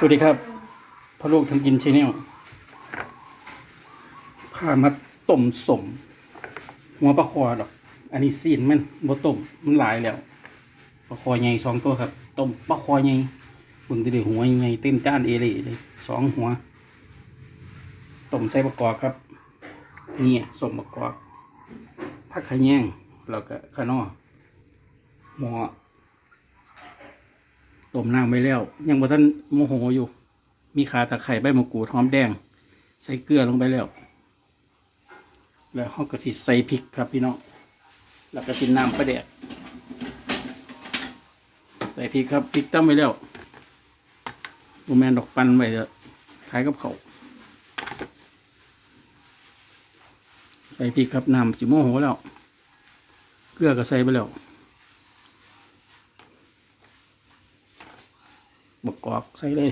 สวัสดีครับพ่อลูกทำกินชแนลพามาต้มสม หัวปลาคอดอก อันนี้ซีนมันบ่ต้มมันหลายแล้วปลาคอใหญ่สองตัวครับต้มปลาคอใหญ่เบึงได้หัวใหญ่เต็มจานเอเลยเลยสองหัวต้มใส่ประกอบครับเนี่ยสมประกอบผักขะแยงแล้วก็ขนอหมอ ต้มน้ำไว้แล้ว ยังบ่ทันโมโหอยู่ มีขาตะไคร้ใบมะกรูดหอมแดง ใส่เกลือลงไปแล้ว แล้วเขาก็สิใส่พริกครับพี่น้องแล้วก็สิน้ำปลาแดกใส่พริกครับพริกตั้มไว้แล้วบูแมนดอกปันไว้เถอขายกับเขาใส่พริกครับน้ำสิโมโหแล้ว เกลือก็ใส่ไปแล้ว บกกอกใส่เลย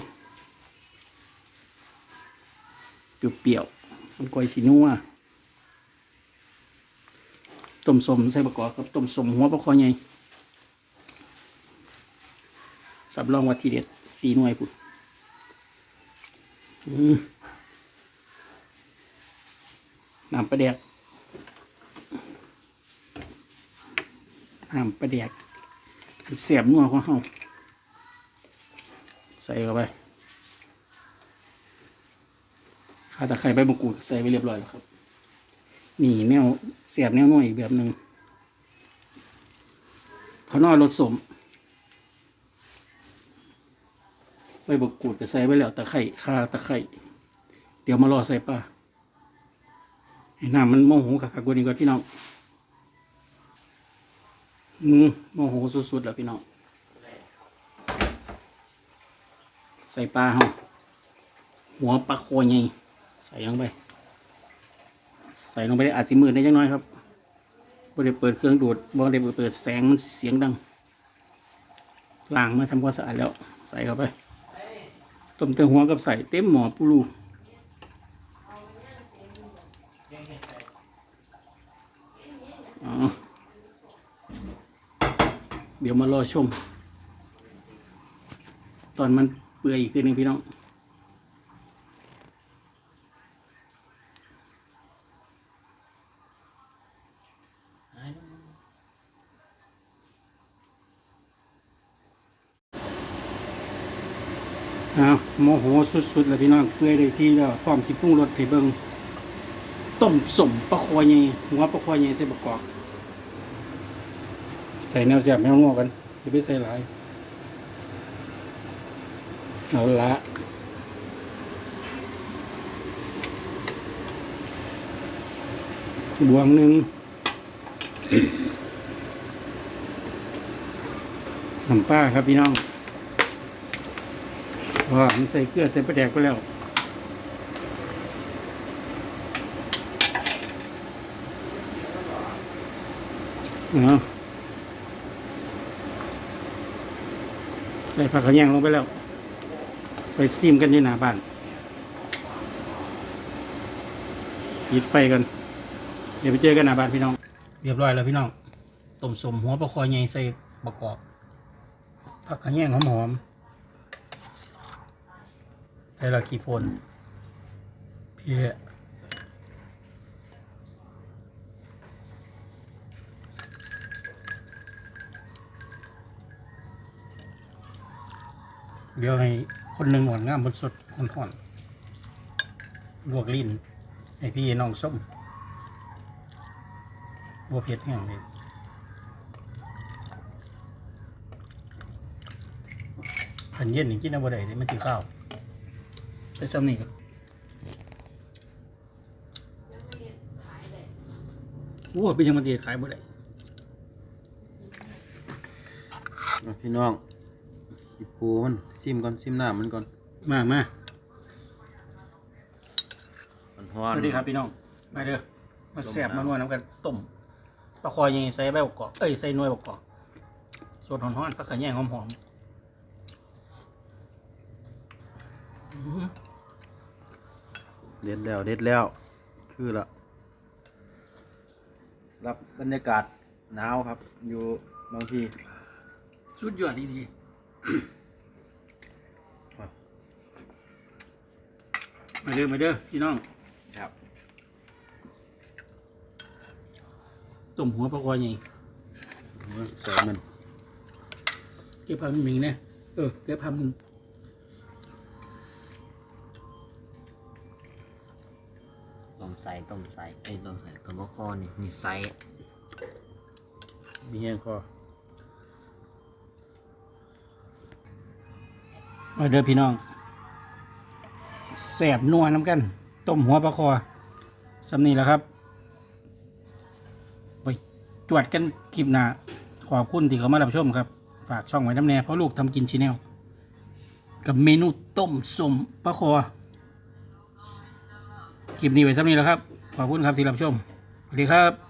เปรี้ยวๆมันกอยสีนัวต้มสมใส่บกกอกกับต้มสมหัวปลาคอใหญ่รับรองว่าทีเด็ดสีหน่วยปุดอืมน้ำปลาแดกน้ำปลาแดกเสียบนัวของเฮา ใส่เข้าไปข้าตะไคร้ใบมะกรูดใส่ไปเรียบร้อยแล้วครับ นี่แนวเสียบแนวน่อยอีกแบบหนึ่งเขานอรสสมใบมะกรูดก็ใส่ไปแล้วตะไคร้ข้าตะไคร้เดี๋ยวมารอใส่ปลาให้น้ำมันโมโหกับกว่านี้ก่อนพี่น้องมือโมโหสุดๆแล้วพี่น้อง ใส่ปลาเฮาหัวปลาโคใหญ่ใส่ลงไป ใส่ลงไปได้อาจสิมืดได้จังน้อยครับบ่ได้เปิดเครื่องดูดบ่ได้เปิดแสงมันเสียงดังล้างมาทำความสะอาดแล้ว ใส่เข้าไปต้มเต้าหัวกับใส่เต็มหม้อปูรูเดี๋ยวมารอชม ตอนมัน เปื่อยอีกทีหนึ่งพี่น้องอ้าโมโหสุดๆแล้วพี่น้องเปื่อยได้ที่แล้วพร้อมสิปรุงรสให้เบิ่งต้มสมปลาคอใหญ่หัวปลาคอใหญ่ใส่ประกอบใส่แนวเสียบแนวงอกันจะไปใส่หลาย เอาละบวงหนึ่งน้ำปลาครับพี่น้องว่ามันใส่เกลือใส่ปลาแดกไปแล้วเอาะใส่ผักขะแยงลงไปแล้ว ไปซิมกันที่หน้าบ้านปิดไฟกัน เดี๋ยวไปเจอกันหน้าบ้านพี่น้อง เรียบร้อยแล้วพี่น้องต้มสมหัวปลาคอยใหญ่ใส่ประกอบผักขะแยงหอมๆใส่ละกี่พนเพียเดี๋ยวให้ คนหนึ่งหอนงามบนสดห่อนๆลวกลิ้นให้พี่น้องส้มบัวเผ็ดแห้งเลยขันเย็นนี่กินเอาบ่ได้เลยมันคือข้าวใส่ซ้ำนี่ครับโอ้เป็นยังมันดีขายบ่ได้อะพี่น้อง ปูมันซิมก่อนซิมน้ำมันก่อนมามามันฮ้อสนวัสดีครับพี่น้องมาเด้อมาแสบมานวดน้ำกันต้มปลาคอยยังใส่ใบบักกอกเอ้ยใส่หน่วยบักกอกสดหอนๆผักขะแยงหอมๆอื้อหือเด็ดแล้วเด็ดแล้ว คือละรับบรรยากาศหนาวครับ อยู่บางทีสุดยอดดีดี มาเด้อมาเด้อพี่น้องครับต้มหัวปลาคอใหญ่ใส่มันเก็บผ้าหมิงเนี่ยเออเก็บผ้าหมิงต้มใส่ต้มใส่ไอ้ยต้มใส่ต้มมะคอนี่นี่ใส่มีแห้งคอ มาเด้อพี่น้องแสบนัวน้ำกัน ต้มหัวปลาคอสำนีแล้วครับไปจวดกันคลิปหน้าขอบคุณที่เขามารับชมครับ ฝากช่องไว้น้ำแน่เพราะลูกทำกินชีแนลกับเมนูต้มสมปลาคอคลิปนี้ไว้สำนีแล้วครับ ขอบคุณครับที่รับชมสวัสดีครับ